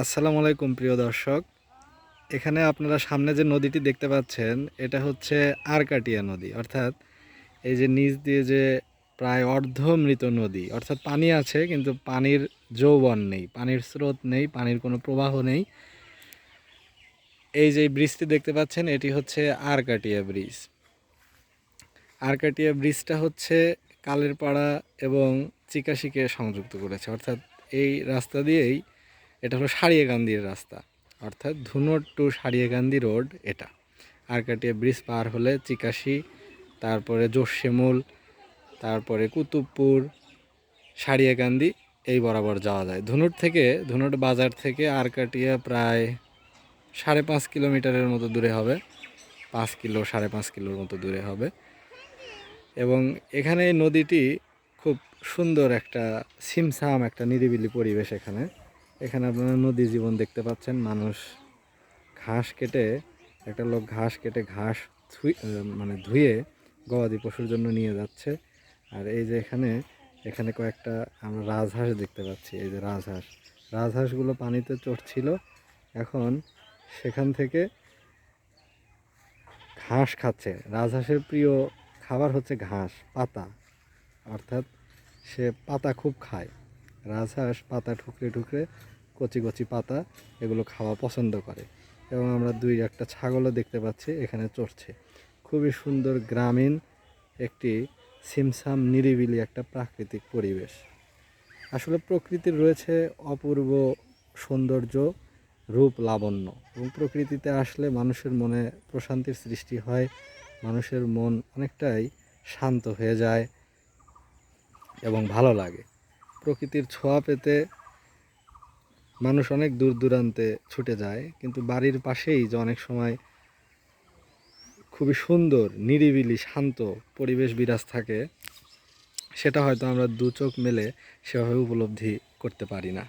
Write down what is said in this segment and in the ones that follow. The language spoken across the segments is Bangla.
আসসালামু আলাইকুম, প্রিয় দর্শক। এখানে আপনারা সামনে যে নদীটি দেখতে পাচ্ছেন, এটা হচ্ছে আরকাটিয়া নদী। অর্থাৎ এই যে নিচ দিয়ে যে প্রায় অর্ধমৃত নদী, অর্থাৎ পানি আছে, কিন্তু পানির যৌবন নেই, পানির স্রোত নেই, পানির কোনো প্রবাহ নেই। এই যে ব্রিজটি দেখতে পাচ্ছেন, এটি হচ্ছে আরকাটিয়া ব্রিজ। আরকাটিয়া ব্রিজটা হচ্ছে কালের পাড়া এবং চিকাশিকে সংযুক্ত করেছে। অর্থাৎ এই রাস্তা দিয়েই এটা হলো সারিয়াকান্দির রাস্তা। অর্থাৎ ধুনট টু সারিয়াকান্দি রোড এটা। আরকাটিয়া ব্রিজ পার হলে চিকাশি, তারপরে জোশেমুল তারপরে কুতুবপুর, সারিয়াকান্দি এই বরাবর যাওয়া যায়। ধুনট থেকে, ধুনট বাজার থেকে আরকাটিয়া প্রায় সাড়ে পাঁচ কিলোমিটারের মতো দূরে হবে। পাঁচ কিলো, সাড়ে পাঁচ কিলোর মতো দূরে হবে। এবং এখানে এই নদীটি খুব সুন্দর একটা সিমসাম, একটা নিরিবিলি পরিবেশ এখানে। এখানে আপনারা নদী জীবন দেখতে পাচ্ছেন। মানুষ ঘাস কেটে, একটা লোক ঘাস কেটে ঘাস মানে ধুয়ে গবাদি পশুর জন্য নিয়ে যাচ্ছে। আর এই যে এখানে এখানে কয়েকটা আমরা রাজহাঁস দেখতে পাচ্ছি, এই যে রাজহাঁস। রাজহাঁসগুলো পানিতে চড়ছিল। এখন সেখান থেকে ঘাস খাচ্ছে। রাজহাঁসের প্রিয় খাবার হচ্ছে ঘাস, পাতা। অর্থাৎ সে পাতা খুব খায়। রাজহাঁস পাতা ঠুকরে ঠুকরে কচি কচি পাতা এগুলো খাওয়া পছন্দ করে। এবং আমরা দুই একটা ছাগলও দেখতে পাচ্ছি, এখানে চড়ছে। খুবই সুন্দর গ্রামীণ একটি সিমসাম নিরিবিলি একটা প্রাকৃতিক পরিবেশ। আসলে প্রকৃতির রয়েছে অপূর্ব সৌন্দর্য, রূপ লাবণ্য। এবং প্রকৃতিতে আসলে মানুষের মনে প্রশান্তির সৃষ্টি হয়, মানুষের মন অনেকটাই শান্ত হয়ে যায় এবং ভালো লাগে। প্রকৃতির ছোঁয়া পেতে মানুষ অনেক দূর দূরান্তে ছুটে যায়, কিন্তু বাড়ির পাশেই যে অনেক সময় খুবই সুন্দর, নিরিবিলি, শান্ত পরিবেশ বিরাজ থাকে, সেটা হয়তো আমরা দু চোখ মেলে সেভাবে উপলব্ধি করতে পারি না।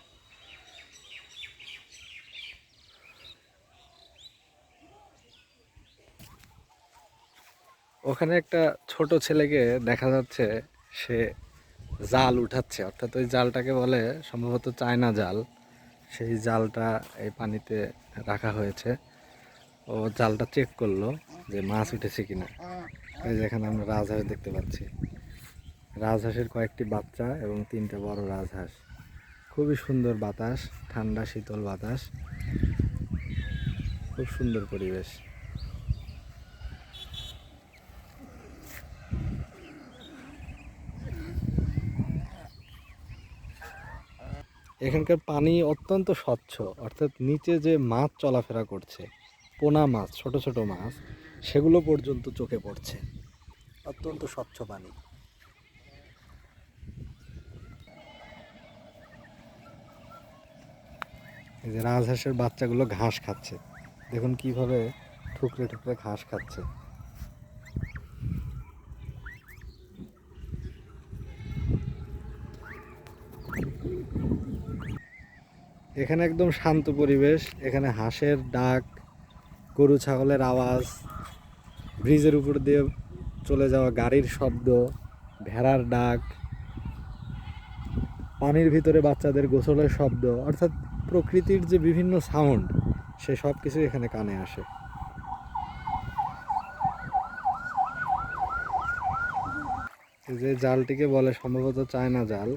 ওখানে একটা ছোট ছেলেকে দেখা যাচ্ছে, সে জাল উঠাচ্ছে, অর্থাৎ ওই জালটাকে বলে সম্ভবত চায়না জাল। সেই জালটা এই পানিতে রাখা হয়েছে। ও জালটা চেক করল যে মাছ উঠেছে কিনা। এই যেখানে আমরা রাজহাঁস দেখতে পাচ্ছি। রাজহাঁসের কয়েকটি বাচ্চা এবং তিনটে বড় রাজহাঁস। খুবই সুন্দর বাতাস, ঠান্ডা শীতল বাতাস। খুব সুন্দর পরিবেশ। এখানকার পানি অত্যন্ত স্বচ্ছ, অর্থাৎ নিচে যে মাছ চলাফেরা করছে, পোনা মাছ, ছোট ছোট মাছ, সেগুলো পর্যন্ত চোখে পড়ছে। অত্যন্ত স্বচ্ছ পানি। এই যে রাজহাঁসের বাচ্চাগুলো ঘাস খাচ্ছে। দেখুন কীভাবে ঠুকরে ঠুকরে ঘাস খাচ্ছে। এখানে একদম শান্ত পরিবেশ, এখানে হাঁসের ডাক, গরু ছাগলের আওয়াজ, ব্রিজের উপর দিয়ে চলে যাওয়া গাড়ির শব্দ, ভেড়ার ডাক, পানির ভিতরে বাচ্চাদের গোসলের শব্দ, অর্থাৎ প্রকৃতির যে বিভিন্ন সাউন্ড, সে সব কিছু এখানে কানে আসে। যে জালটিকে বলে সম্ভবত চায়না জাল।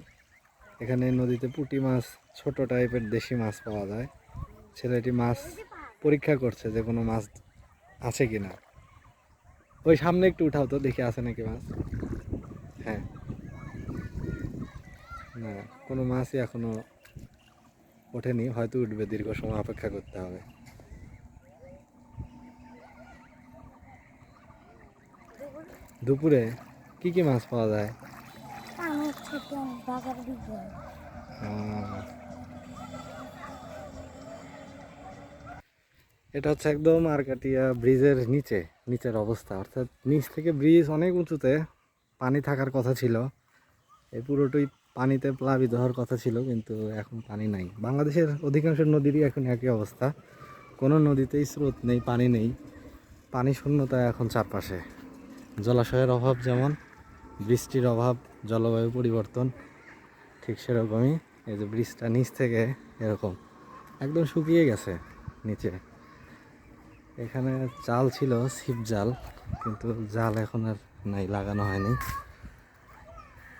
এখানে নদীতে পুঁটি মাছ, ছোট টাইপের দেশি মাছ পাওয়া যায়। ছেলেটি মাছ পরীক্ষা করছে যে কোনো মাছ আছে কি না ওই সামনে একটু উঠাও তো, দেখি আছে নাকি মাছ। হ্যাঁ। না, কোনো মাছই এখনও ওঠেনি, হয়তো উঠবে, দীর্ঘ সময় অপেক্ষা করতে হবে। দুপুরে কি কি মাছ পাওয়া যায় আমি ছোট বাজার দিকে আহ, এটা হচ্ছে একদম আরকাটিয়া ব্রিজের নিচে, নিচের অবস্থা। অর্থাৎ নিচ থেকে ব্রিজ অনেক উঁচুতে পানি থাকার কথা ছিল। এই পুরোটাই পানিতে প্লাবিত হওয়ার কথা ছিল, কিন্তু এখন পানি নাই। বাংলাদেশের অধিকাংশ নদীরই এখন একই অবস্থা। কোনো নদীতেই স্রোত নেই, পানি নেই। পানি শূন্যতা এখন চারপাশে। জলাশয়ের অভাব যেমন, বৃষ্টির অভাব জলবায়ু পরিবর্তন ঠিক সেরকমই। এই যে ব্রিজটা নিচ থেকে এরকম, একদম শুকিয়ে গেছে নিচে। এখানে জাল ছিল, ছিপ জাল, কিন্তু জাল এখন আর নাই, লাগানো হয়নি।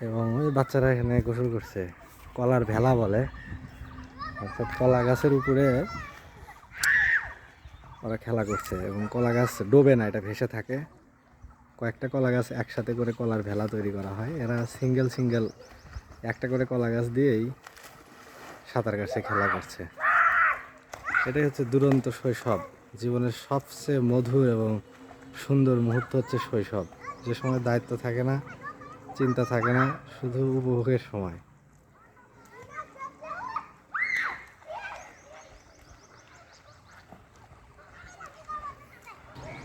এবং ওই বাচ্চারা এখানে গোসল করছে, কলার ভেলা বলে। অর্থাৎ কলা গাছের উপরে ওরা খেলা করছে, এবং কলা গাছ ডোবে না, এটা ভেসে থাকে। কয়েকটা কলা গাছ একসাথে করে কলার ভেলা তৈরি করা হয়। এরা সিঙ্গেল সিঙ্গেল একটা করে কলা গাছ দিয়েই সাঁতার কাছে খেলা করছে। এটাই হচ্ছে দুরন্ত শৈশব। জীবনের সবচেয়ে মধুর এবং সুন্দর মুহূর্ত হচ্ছে শৈশব। যে সময় দায়িত্ব থাকে না, চিন্তা থাকে না, শুধু উপভোগের সময়।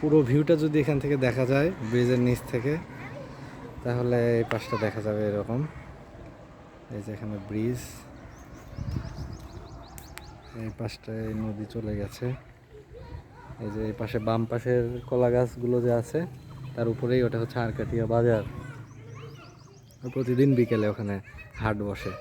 পুরো ভিউটা যদি এখান থেকে দেখা যায়, ব্রিজের নিচ থেকে, তাহলে এই পাশটা দেখা যাবে এরকম। এই যে এখানে ব্রিজ। এই পাশটায় নদী চলে গেছে। এই যে এই পাশে বাম পাশের কলা গাছগুলো যে আছে, তার উপরেই ওটা হচ্ছে আরকাটিয়া বাজার। প্রতিদিন বিকেলে ওখানে হাট বসে।